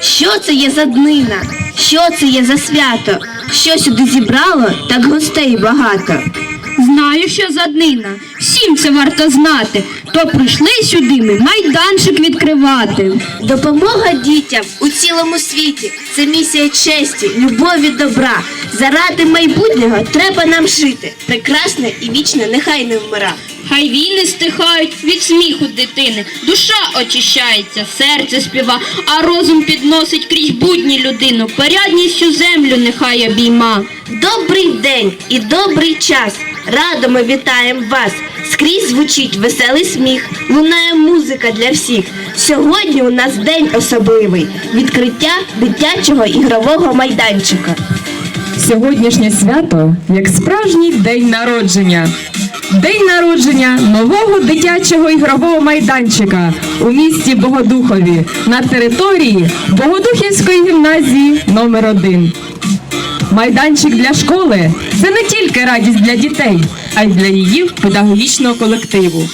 Що це є за днина? Що це є за свято? Що сюди зібрало, так гостей багато. Знаю, що за днина. Всім це варто знати. То прийшли сюди ми майданчик відкривати. Допомога дітям у цілому світі це місія честі, любові, добра. Заради майбутнього треба нам жити. Прекрасне і вічне нехай не вмира. Хай війни стихають від сміху дитини, душа очищається, серце співа, а розум підносить крізь будні людину. Порядністю землю нехай обійма. Добрий день і добрий час. Радо ми вітаємо вас. Скрізь звучить веселий сміх, лунає музика для всіх. Сьогодні у нас день особливий відкриття дитячого ігрового майданчика. Сьогоднішнє свято як справжній день народження. День народження нового дитячого ігрового майданчика у місті Богодухові на території Богодухівської гімназії номер 1 Майданчик для школи це не тільки радість для дітей, а й для її педагогічного колективу.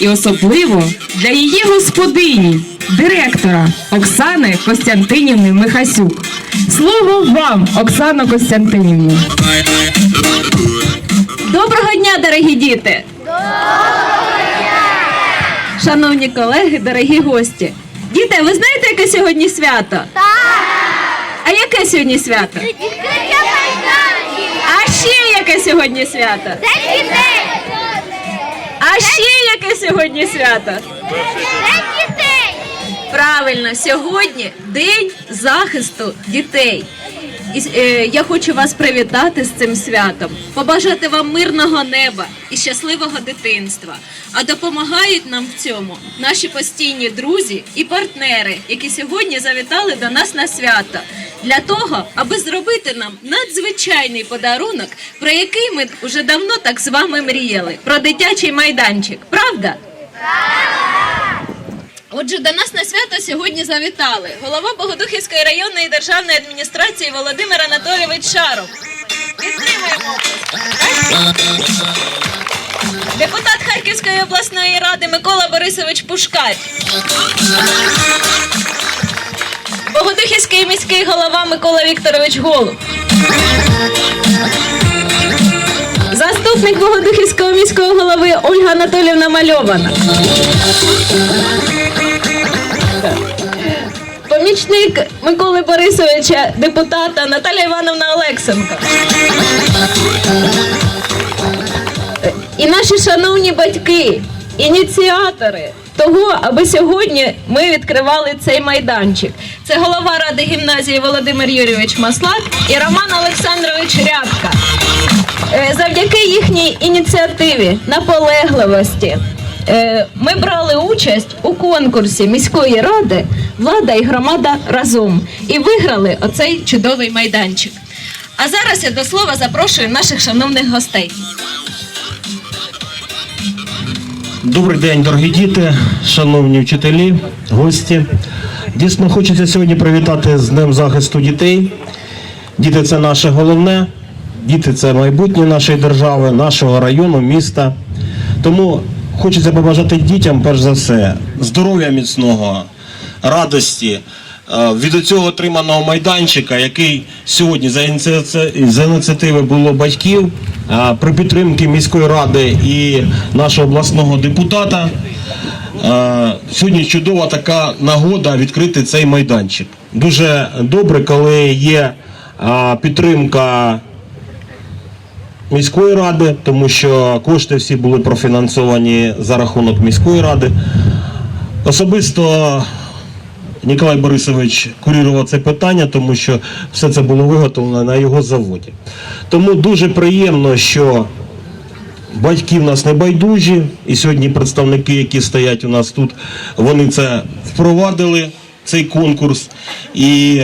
І особливо для її господині, директора Оксани Костянтинівни Михасюк. Слово вам, Оксано Костянтинівна. Доброго дня, дорогі діти! Шановні колеги, дорогі гості. Діти, ви знаєте, яке сьогодні свято? Так! А яке сьогодні свято? А ще яке сьогодні свято? День дітей! А ще яке сьогодні свято? День дітей! Правильно, сьогодні день захисту дітей. І е, я хочу вас привітати з цим святом, побажати вам мирного неба і щасливого дитинства. А допомагають нам в цьому наші постійні друзі і партнери, які сьогодні завітали до нас на свято, для того, аби зробити нам надзвичайний подарунок, про який ми вже давно так з вами мріяли, про дитячий майданчик. Правда? Отже, до нас на свято сьогодні завітали голова Богодухівської районної державної адміністрації Володимир Анатолійович Шаров. Підтримуємо. Депутат Харківської обласної ради Микола Борисович Пушкар. Богодухівський міський голова Микола Вікторович Голуб. Заступник Богодухівського міського голови Ольга Анатолівна Мальована. Помічник Миколи Борисовича, депутата Наталія Івановна Олексенко. І наші шановні батьки, ініціатори того, аби сьогодні ми відкривали цей майданчик. Це голова ради гімназії Володимир Юрійович Маслак і Роман Олександрович Рябка. Е, Завдяки їхній ініціативі, наполегливості, ми брали участь у конкурсі міської ради Влада і громада разом і виграли оцей чудовий майданчик. А зараз я до слова запрошую наших шановних гостей. Добрий день, дорогі діти, шановні вчителі, гості. Дійсно, хочеться сьогодні привітати з Днем захисту дітей. Діти це наше головне, діти це майбутнє нашої держави, нашого району, міста. Тому хочеться побажати дітям, перш за все, здоров'я міцного, радості. е, Від цього отриманого майданчика, який сьогодні за ініціативи, було батьків, е, при підтримці міської ради і нашого обласного депутата, е, сьогодні чудова така нагода відкрити цей майданчик. Дуже добре, коли є підтримка міської ради, тому що кошти всі були профінансовані за рахунок міської ради. Особисто Ніколай Борисович курував це питання, тому що все це було виготовлено на його заводі. Тому дуже приємно, що батьки в нас не байдужі, і сьогодні представники, які стоять у нас тут, вони це впровадили. Цей конкурс і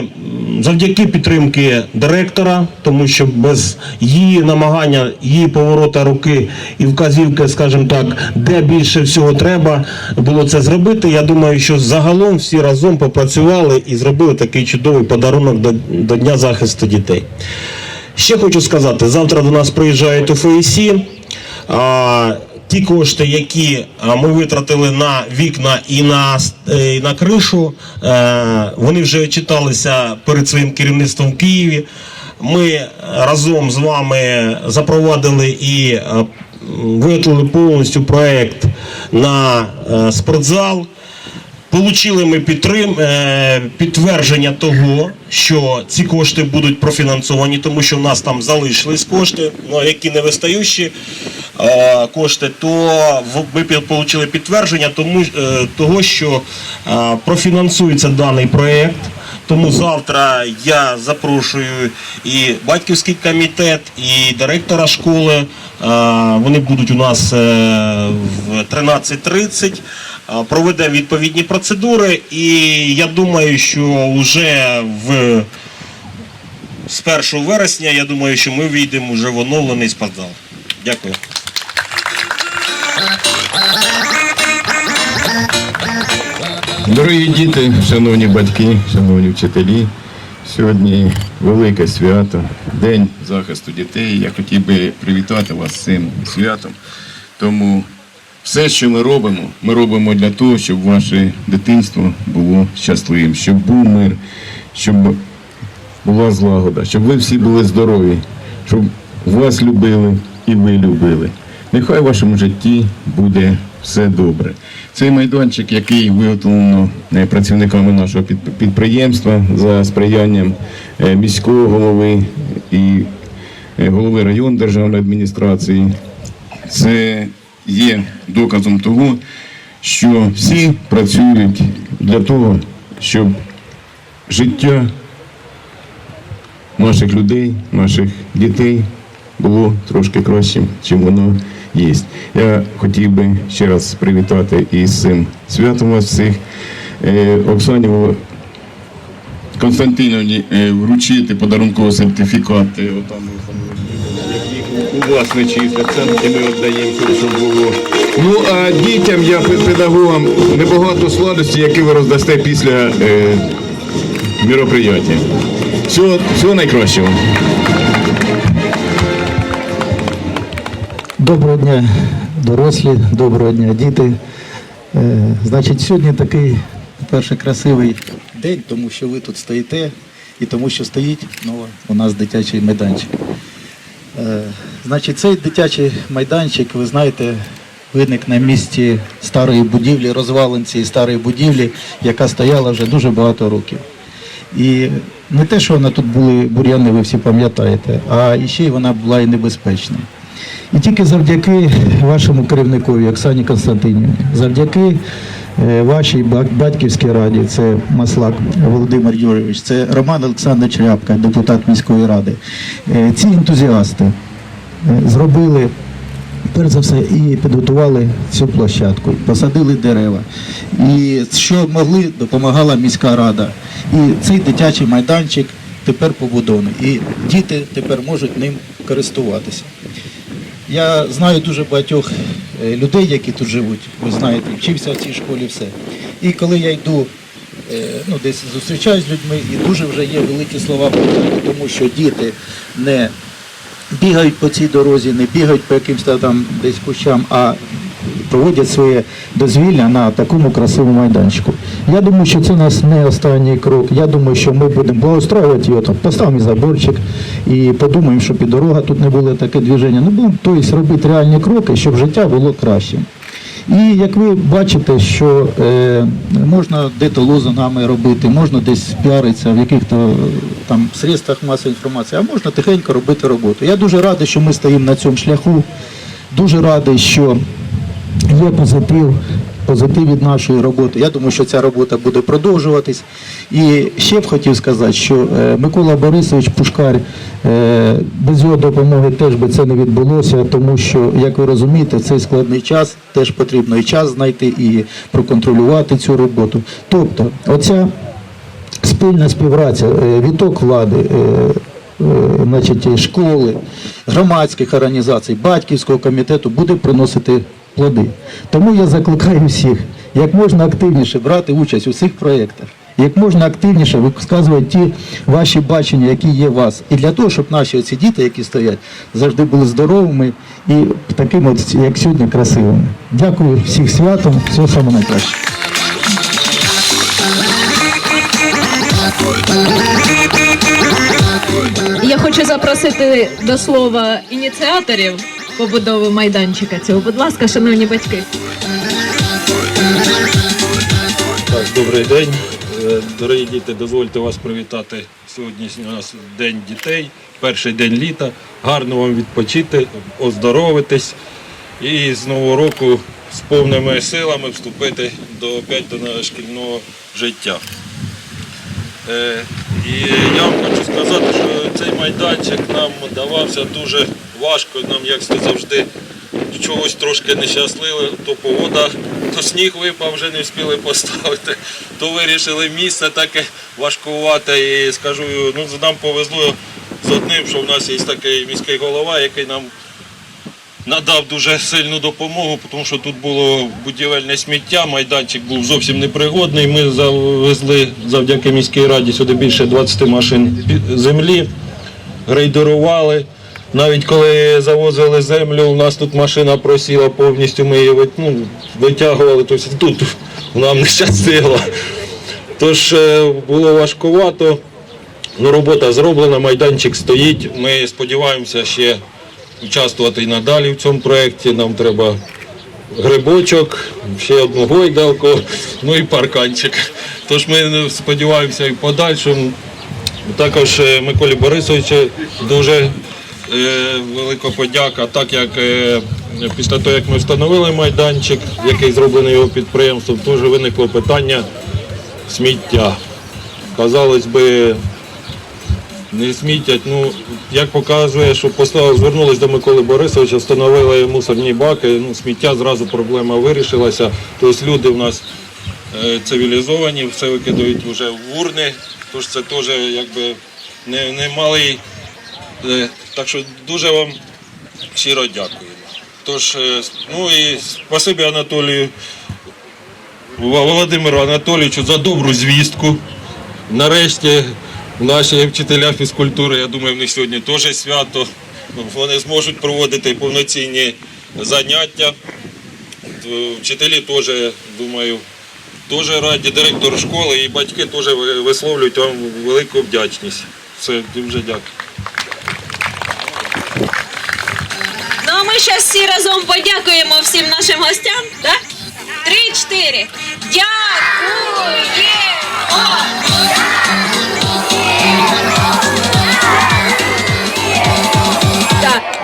завдяки підтримки директора, тому що без її намагання, її поворота руки і вказівки, скажімо так, де більше всього треба було це зробити. Я думаю, що загалом всі разом попрацювали і зробили такий чудовий подарунок до, до Дня захисту дітей. Ще хочу сказати, завтра до нас приїжджають ОФСІ. А, ті кошти, які ми витратили на вікна і на, е, і на кришу, е, вони вже читалися перед своїм керівництвом в Києві. Ми разом з вами запровадили і е, виготовили повністю проект на е, спортзал. Получили ми підтрим, е, підтвердження того, що ці кошти будуть профінансовані, тому що в нас там залишились кошти, ну, які не вистаючі е, кошти, то ми получили підтвердження тому, е, того, що е, профінансується даний проєкт. Тому завтра я запрошую і батьківський комітет, і директора школи. Е, Вони будуть у нас е, в 13.30. Е, Проведемо відповідні процедури, і я думаю, що вже в з 1 вересня я думаю, що ми війдемо вже в оновлений спортзал. Дякую. Дорогі діти, шановні батьки, шановні вчителі, сьогодні велике свято, День захисту дітей. Я хотів би привітати вас з цим святом. Тому все, що ми робимо, ми робимо для того, щоб ваше дитинство було щасливим, щоб був мир, щоб була злагода, щоб ви всі були здорові, щоб вас любили і ви любили. Нехай в вашому житті буде все добре. Цей майданчик, який виготовлено е, працівниками нашого під- підприємства за сприянням е, міського голови і е, голови районної державної адміністрації, це є доказом того, що всі працюють для того, щоб життя наших людей, наших дітей було трошки кращим, чим воно є. Я хотів би ще раз привітати із цим святом вас всіх. Е, Оксані Константиновні е, вручити подарунковий сертифікат. е, Отам, у вас не числяться, і ми віддаємо, щоб- було. Ну а дітям, я педагогам небагато сладості, які ви роздасте після е, мероприятия. Всього, всього найкращого. Доброго дня, дорослі, доброго дня, діти. Е, значить, сьогодні такий, по-перше, красивий день, тому що ви тут стоїте і тому, що стоїть ну, у нас дитячий майданчик. Е, значить, цей дитячий майданчик, ви знаєте, виник на місці старої будівлі, розвалин цієї старої будівлі, яка стояла вже дуже багато років. І не те, що вона тут були бур'яни, ви всі пам'ятаєте, а ще й вона була і небезпечна. І тільки завдяки вашому керівникові Оксані Константинівні, завдяки е, вашій батьківській раді, це Маслак Володимир Юрійович, це Роман Олександрович Рябка, депутат міської ради. Е, Ці ентузіасти е, зробили перш за все і підготували цю площадку, посадили дерева. І що могли, допомагала міська рада. І цей дитячий майданчик тепер побудований. І діти тепер можуть ним користуватися. Я знаю дуже багатьох е, людей, які тут живуть. Ви знаєте, вчився в цій школі все. І коли я йду, е, ну десь зустрічаюсь з людьми, і дуже вже є великі слова тому що діти не бігають по цій дорозі, не бігають по якимось там десь кущам, а проводять своє дозвілля на такому красивому майданчику. Я думаю, що це у нас не останній крок. Я думаю, що ми будемо благоустроювати його, там, поставимо заборчик і подумаємо, щоб і дорога тут не було таке движення. Ну, будемо тобто, робити реальні кроки, щоб життя було кращим. І як ви бачите, що е, можна дето лозунгами робити, можна десь піаритися в яких-то е, там средствах масової інформації, а можна тихенько робити роботу. Я дуже радий, що ми стоїмо на цьому шляху. Дуже радий, що є позитив, позитив від нашої роботи. Я думаю, що ця робота буде продовжуватись. І ще б хотів сказати, що е, Микола Борисович Пушкар, е, без його допомоги теж би це не відбулося, тому що, як ви розумієте, цей складний час теж потрібно і час знайти, і проконтролювати цю роботу. Тобто, оця спільна співпраця, е, відток влади, значить, школи, громадських організацій, батьківського комітету буде приносити плоди. Тому я закликаю всіх як можна активніше брати участь у цих проєктах. як можна активніше виказувати ті ваші бачення, які є у вас. І для того, щоб наші оці діти, які стоять, завжди були здоровими і такими, от, як сьогодні, красивими. Дякую всіх святом, всього самого найкращого. Я хочу запросити до слова ініціаторів побудови майданчика цього. Будь ласка, шановні батьки. Так, добрий день. Е, Дорогі діти, дозвольте вас привітати. Сьогодні у нас День дітей, перший день літа. Гарно вам відпочити, оздоровитись і з нового року з повними силами вступити до опять до шкільного життя. Е, І я вам хочу сказати, що цей майданчик нам давався дуже важко. Нам, як завжди, чогось трошки нещасливо, то погода, то сніг випав, вже не встигли поставити, то вирішили місце таке важкувати. І скажу, ну нам повезло з одним, що в нас є такий міський голова, який нам надав дуже сильну допомогу, тому що тут було будівельне сміття, майданчик був зовсім непригодний. Ми завезли завдяки міській раді сюди більше 20 машин землі, грейдерували. Навіть коли завозили землю, у нас тут машина просіла повністю, ми її ну, витягували, тобто тут нам не щастило. Тож е, було важкувато. Ну, робота зроблена, майданчик стоїть. Ми сподіваємося ще участвувати і надалі в цьому проєкті. Нам треба грибочок, ще одну гойдалку, ну і парканчик. Tож ми сподіваємося і в подальшому. Також е, Миколі Борисовичу дуже е, велика подяка, так як е, після того, як ми встановили майданчик, який зроблений його підприємством, теж виникло питання сміття. Казалось би, не смітять. Ну, як показує, що послали, звернулись до Миколи Борисовича, встановили мусорні баки, ну, сміття зразу проблема вирішилася. Тобто люди в нас е, цивілізовані, все викидають вже в урни, тож це теж якби не, не малий. е, Так що дуже вам щиро дякуємо. Тож, е, ну і спасибі Анатолію Володимиру Анатолійовичу за добру звістку. Нарешті наші вчителя фізкультури, я думаю, в них сьогодні теж свято. Ну, Вони зможуть проводити повноцінні заняття. Е, Вчителі теж, думаю, теж раді, директор школи і батьки теж висловлюють вам велику вдячність. Все, дуже дякую. Ну а ми зараз всі разом подякуємо всім нашим гостям, так? Три-чотири. Дякуємо!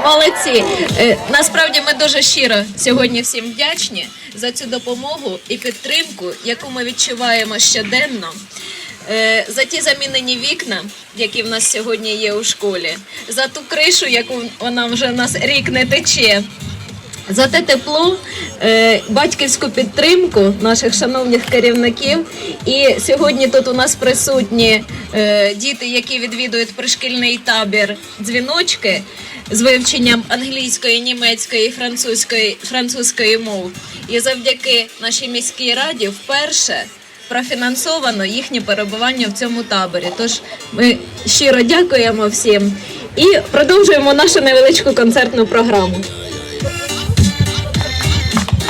Молодці. Е, насправді ми дуже щиро сьогодні всім вдячні за цю допомогу і підтримку, яку ми відчуваємо щоденно. Е, За ті замінені вікна, які в нас сьогодні є у школі, за ту кришу, яку вона вже в нас рік не тече, за те тепло, е, батьківську підтримку наших шановних керівників. І сьогодні тут у нас присутні е, діти, які відвідують пришкільний табір дзвіночки з вивченням англійської, німецької, і французької, французької мов. І завдяки нашій міській раді вперше профінансовано їхнє перебування в цьому таборі. Тож ми щиро дякуємо всім і продовжуємо нашу невеличку концертну програму.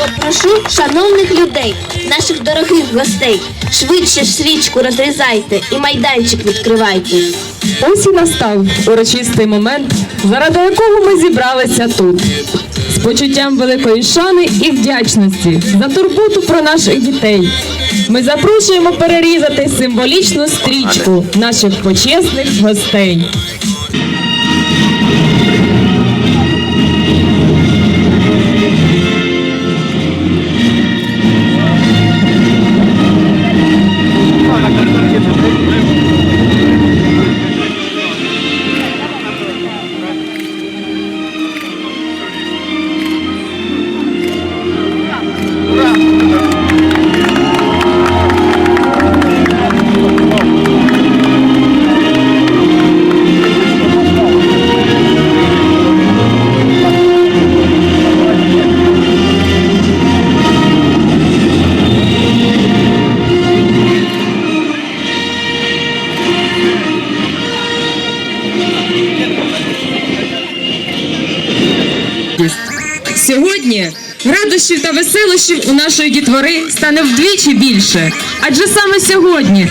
Попрошу шановних людей, наших дорогих гостей, швидше ж розрізайте і майданчик відкривайте. Ось і настав урочистий момент, заради якого ми зібралися тут. З почуттям великої шани і вдячності за турботу про наших дітей. Ми запрошуємо перерізати символічну стрічку наших почесних гостей. Сьогодні радощів та веселощів у нашої дітвори стане вдвічі більше. Адже саме сьогодні,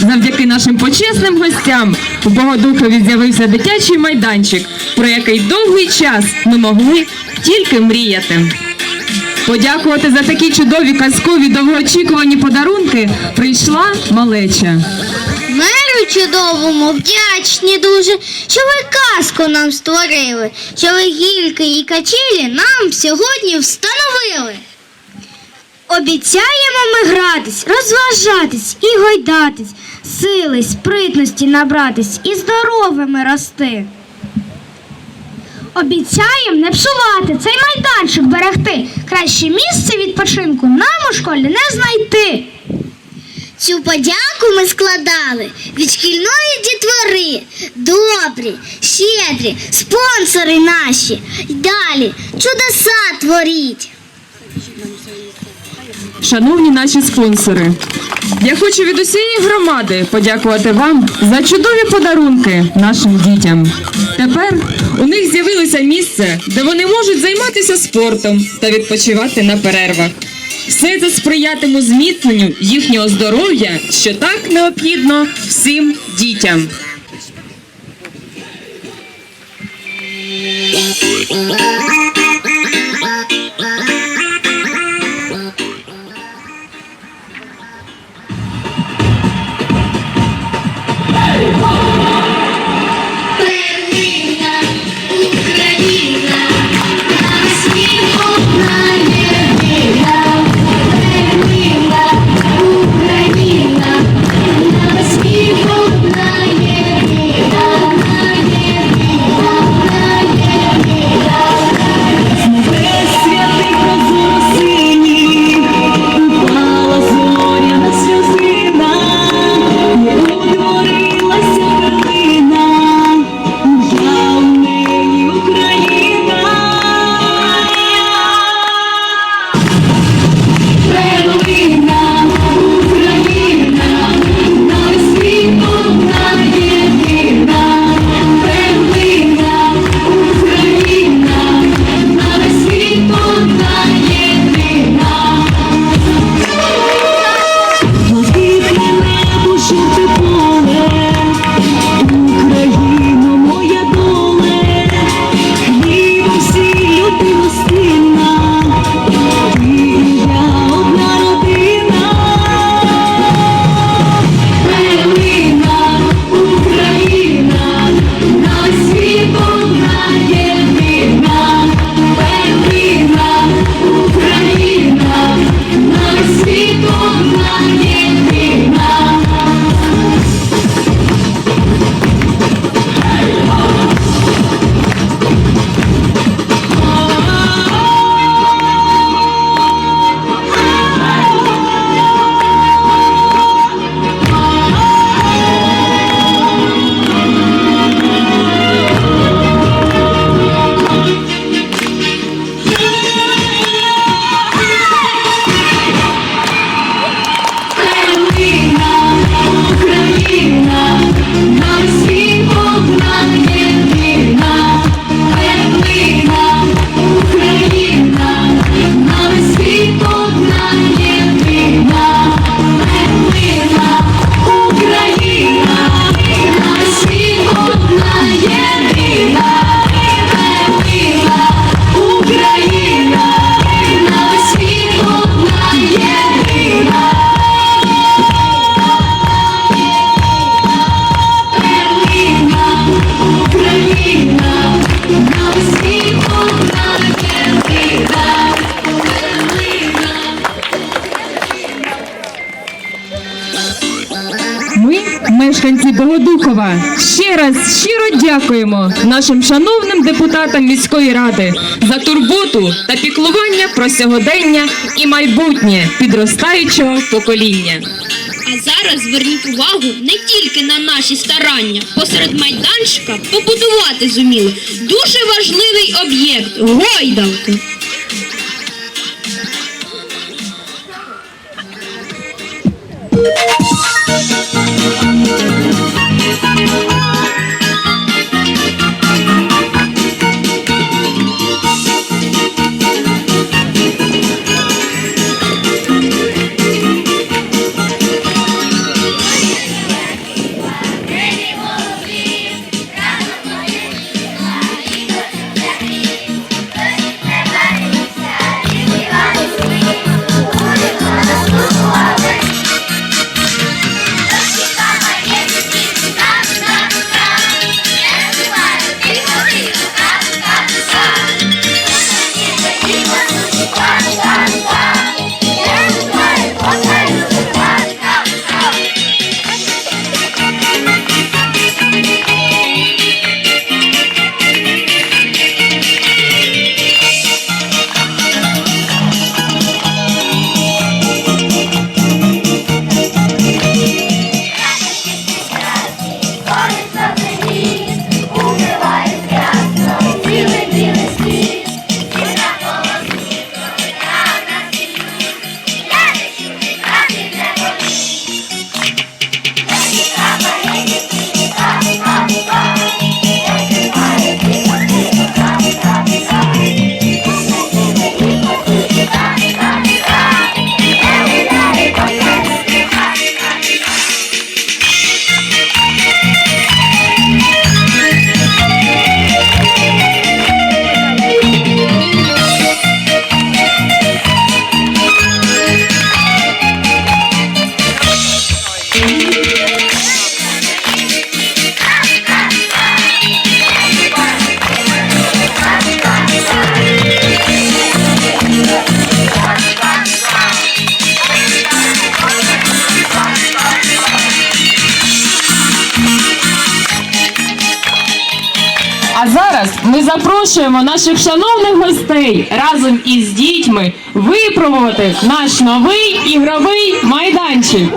завдяки нашим почесним гостям, у Богодухові з'явився дитячий майданчик, про який довгий час ми могли тільки мріяти. Подякувати за такі чудові казкові довгоочікувані подарунки прийшла малеча. Чудовому вдячні дуже, що ви казку нам створили, що ви гільки і качелі нам сьогодні встановили. Обіцяємо ми гратись, розважатись і гойдатись, сили, спритності набратись і здоровими рости. Обіцяємо не псувати цей майданчик берегти. Краще місце відпочинку нам у школі не знайти. Цю подяку ми складали від шкільної дітвори. Добрі, щедрі, спонсори наші. Й далі чудеса творіть. Шановні наші спонсори, я хочу від усієї громади подякувати вам за чудові подарунки нашим дітям. Тепер у них з'явилося місце, де вони можуть займатися спортом та відпочивати на перервах. Все це сприятиме зміцненню їхнього здоров'я, що так необхідно всім дітям. Ми, раз щиро дякуємо нашим шановним депутатам міської ради за турботу та піклування про сьогодення і майбутнє підростаючого покоління. А зараз зверніть увагу не тільки на наші старання. Посеред майданчика побудувати зуміли дуже важливий об'єкт гойдалку. Запрошуємо наших шановних гостей разом із дітьми випробувати наш новий ігровий майданчик.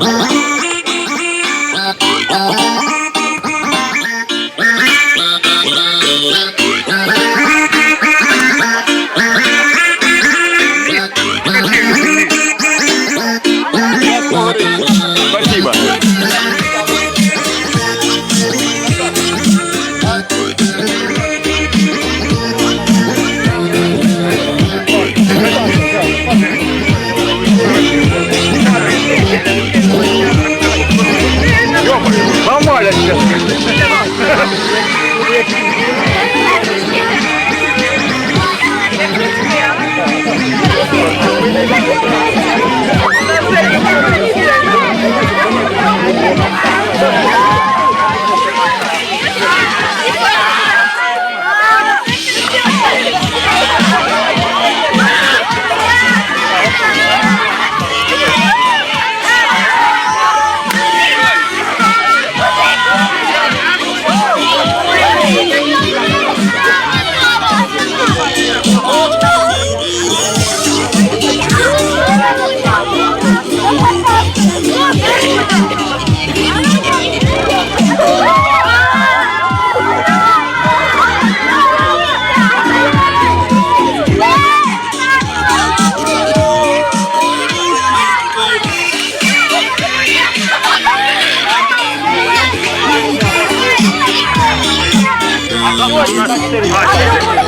Allah.